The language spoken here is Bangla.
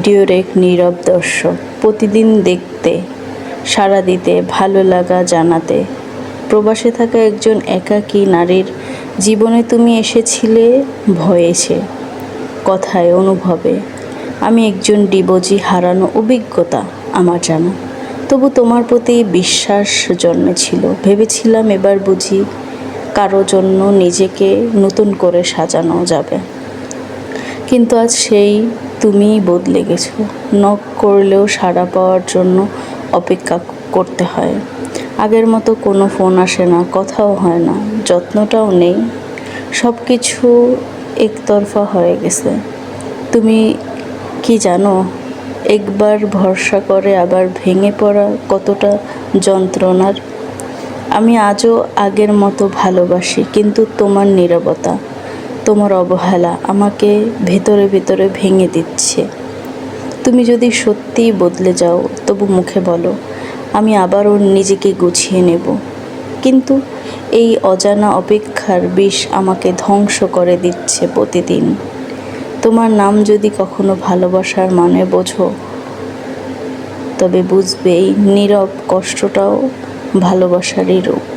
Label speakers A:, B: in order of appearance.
A: ভিডিওর এক নীরব দর্শক প্রতিদিন দেখতে, সাড়া দিতে, ভালো লাগা জানাতে। প্রবাসে থাকা একজন একাকী নারীর জীবনে তুমি এসেছিলে ভয়েছে কথায়, অনুভবে, আমি একজন ডিবজি হারানো অভিজ্ঞতা, আমার জানা। তবু তোমার প্রতি বিশ্বাস জন্মেছিল। ভেবেছিলাম এবার বুঝি কারও জন্য নিজেকে নতুন করে সাজানো যাবে। কিন্তু আজ সেই তুমিই বদলে গেছো। নক করলেও সাড়া পাওয়ার জন্য অপেক্ষা করতে হয়। আগের মতো কোনো ফোন আসে না, কথাও হয় না, যত্নটাও নেই। সব কিছু একতরফা হয়ে গেছে। তুমি কি জানো, একবার ভরসা করে আবার ভেঙে পড়া কতটা যন্ত্রণার? আমি আজও আগের মতো ভালোবাসি, কিন্তু তোমার নীরবতা। তোমার অবহেলা আমাকে ভেতরে ভেতরে ভেঙে দিচ্ছে। তুমি যদি সত্যিই বদলে যাও, তবু মুখে বলো, আমি আবারও নিজেকে গুছিয়ে নেব। কিন্তু এই অজানা অপেক্ষার বিষ আমাকে ধ্বংস করে দিচ্ছে প্রতিদিন। তোমার নাম যদি কখনো ভালোবাসার মানে বোঝো, তবে বুঝবে এই নীরব কষ্টটাও ভালোবাসারই রূপ।